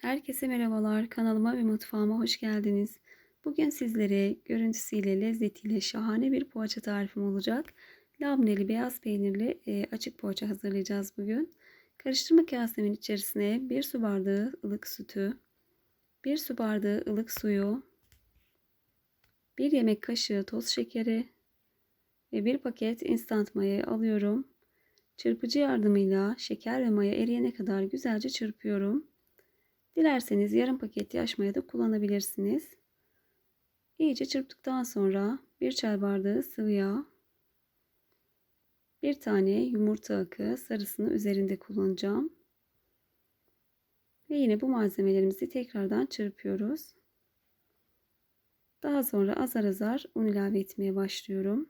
Herkese merhabalar. Kanalıma ve mutfağıma hoş geldiniz. Bugün sizlere görüntüsüyle, lezzetiyle şahane bir poğaça tarifim olacak. Labneli beyaz peynirli e, açık poğaça hazırlayacağız bugün. Karıştırma kasemin içerisine 1 su bardağı ılık sütü, 1 su bardağı ılık suyu, 1 yemek kaşığı toz şekeri ve 1 paket instant mayayı alıyorum. Çırpıcı yardımıyla şeker ve maya eriyene kadar güzelce çırpıyorum. Dilerseniz yarım paket yaş maya da kullanabilirsiniz. İyice çırptıktan sonra bir çay bardağı sıvı yağ, bir tane yumurta akı sarısını üzerinde kullanacağım. Ve yine bu malzemelerimizi tekrardan çırpıyoruz. Daha sonra azar azar un ilave etmeye başlıyorum.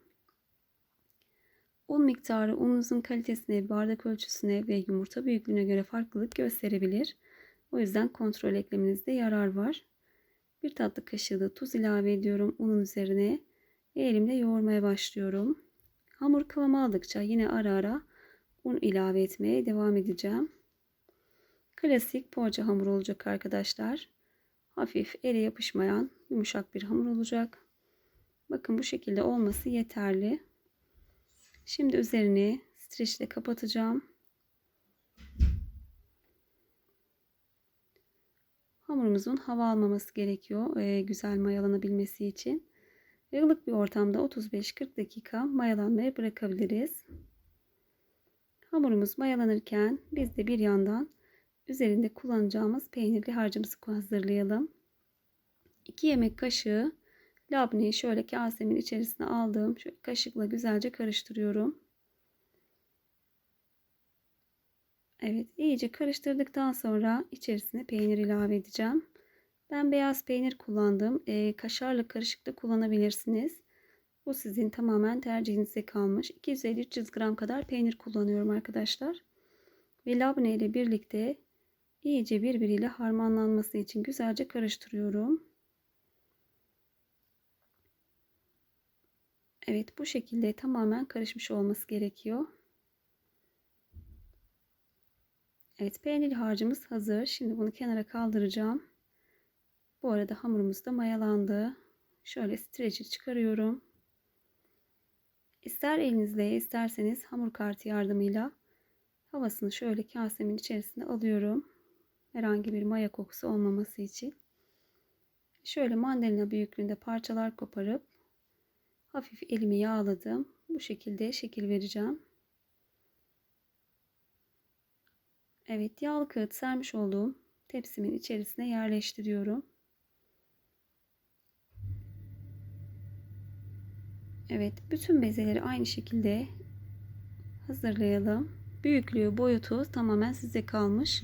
Un miktarı ununuzun kalitesine, bardak ölçüsüne ve yumurta büyüklüğüne göre farklılık gösterebilir. O yüzden kontrol eklemenizde yarar var. Bir tatlı kaşığı da tuz ilave ediyorum unun üzerine elimle yoğurmaya başlıyorum. Hamur kıvamı aldıkça yine ara ara un ilave etmeye devam edeceğim. Klasik poğaça hamuru olacak arkadaşlar. Hafif ele yapışmayan yumuşak bir hamur olacak. Bakın bu şekilde olması yeterli. Şimdi üzerini streçle kapatacağım. Hamurumuzun hava almaması gerekiyor e, güzel mayalanabilmesi için. Ve ılık bir ortamda 35-40 dakika mayalanmaya bırakabiliriz. Hamurumuz mayalanırken biz de bir yandan üzerinde kullanacağımız peynirli harcımızı hazırlayalım. 2 yemek kaşığı labneyi şöyle kasemin içerisine aldım. Şöyle kaşıkla güzelce karıştırıyorum. Evet iyice karıştırdıktan sonra içerisine peynir ilave edeceğim. Ben beyaz peynir kullandım. E, kaşarla karışık da kullanabilirsiniz. Bu sizin tamamen tercihinize kalmış. 250-300 gram kadar peynir kullanıyorum arkadaşlar. Ve labne ile birlikte iyice birbiriyle harmanlanması için güzelce karıştırıyorum. Evet bu şekilde tamamen karışmış olması gerekiyor. Evet peynirli harcımız hazır. Şimdi bunu kenara kaldıracağım. Bu arada hamurumuz da mayalandı. Şöyle streçi çıkarıyorum. İster elinizle isterseniz hamur kartı yardımıyla havasını şöyle kasemin içerisine alıyorum. Herhangi bir maya kokusu olmaması için. Şöyle mandalina büyüklüğünde parçalar koparıp hafif elimi yağladım. Bu şekilde şekil vereceğim. Evet yağlı kağıt sermiş olduğum tepsimin içerisine yerleştiriyorum. Evet bütün bezeleri aynı şekilde hazırlayalım. Büyüklüğü boyutu tamamen size kalmış.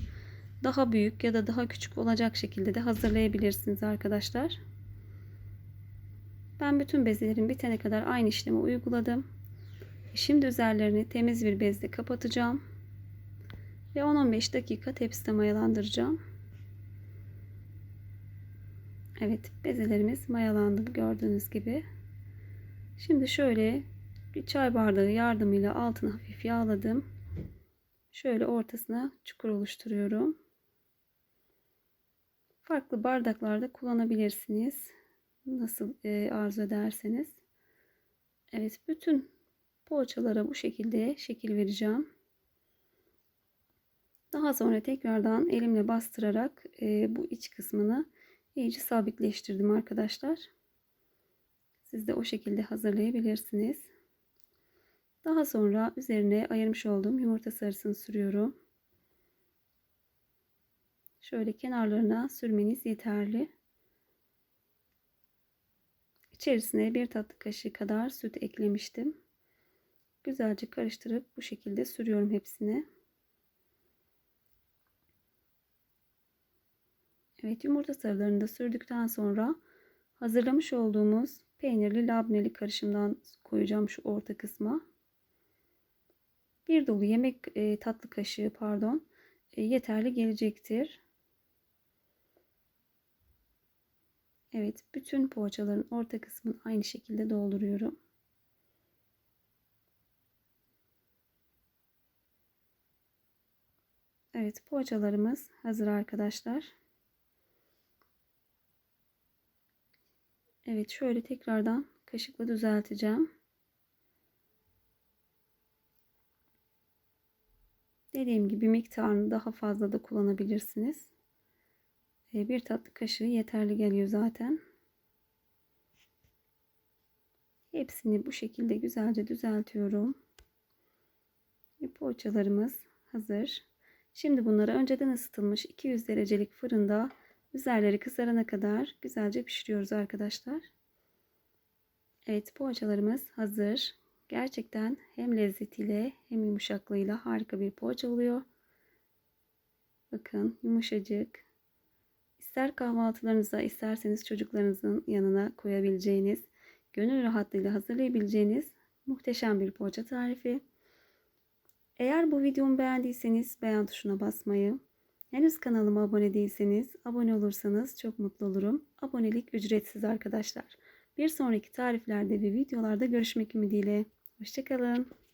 Daha büyük ya da daha küçük olacak şekilde de hazırlayabilirsiniz arkadaşlar. Ben bütün bezelerin bitene kadar aynı işlemi uyguladım. Şimdi üzerlerini temiz bir bezle kapatacağım ve 10-15 dakika tepside mayalandıracağım. Evet bezelerimiz mayalandı gördüğünüz gibi. Şimdi şöyle bir çay bardağı yardımıyla altını hafif yağladım. Şöyle ortasına çukur oluşturuyorum. Farklı bardaklarda kullanabilirsiniz. Nasıl e, arzu ederseniz. Evet bütün poğaçalara bu şekilde şekil vereceğim. Daha sonra tekrardan elimle bastırarak e, bu iç kısmını iyice sabitleştirdim arkadaşlar. Siz de o şekilde hazırlayabilirsiniz. Daha sonra üzerine ayırmış olduğum yumurta sarısını sürüyorum. Şöyle kenarlarına sürmeniz yeterli. İçerisine bir tatlı kaşığı kadar süt eklemiştim. Güzelce karıştırıp bu şekilde sürüyorum hepsini. Evet yumurta sarılarını da sürdükten sonra hazırlamış olduğumuz peynirli labneli karışımdan koyacağım şu orta kısma. Bir dolu yemek e, tatlı kaşığı pardon e, yeterli gelecektir. Evet bütün poğaçaların orta kısmını aynı şekilde dolduruyorum. Evet poğaçalarımız hazır arkadaşlar. Evet şöyle tekrardan kaşıkla düzelteceğim. Dediğim gibi miktarını daha fazla da kullanabilirsiniz. E, bir tatlı kaşığı yeterli geliyor zaten. Hepsini bu şekilde güzelce düzeltiyorum. Ve poğaçalarımız hazır. Şimdi bunları önceden ısıtılmış 200 derecelik fırında üzerleri kızarana kadar güzelce pişiriyoruz arkadaşlar. Evet poğaçalarımız hazır. Gerçekten hem lezzetiyle hem yumuşaklığıyla harika bir poğaça oluyor. Bakın yumuşacık. İster kahvaltılarınıza isterseniz çocuklarınızın yanına koyabileceğiniz, gönül rahatlığıyla hazırlayabileceğiniz muhteşem bir poğaça tarifi. Eğer bu videomu beğendiyseniz beğen tuşuna basmayı, henüz kanalıma abone değilseniz abone olursanız çok mutlu olurum. Abonelik ücretsiz arkadaşlar. Bir sonraki tariflerde ve videolarda görüşmek ümidiyle. Hoşçakalın.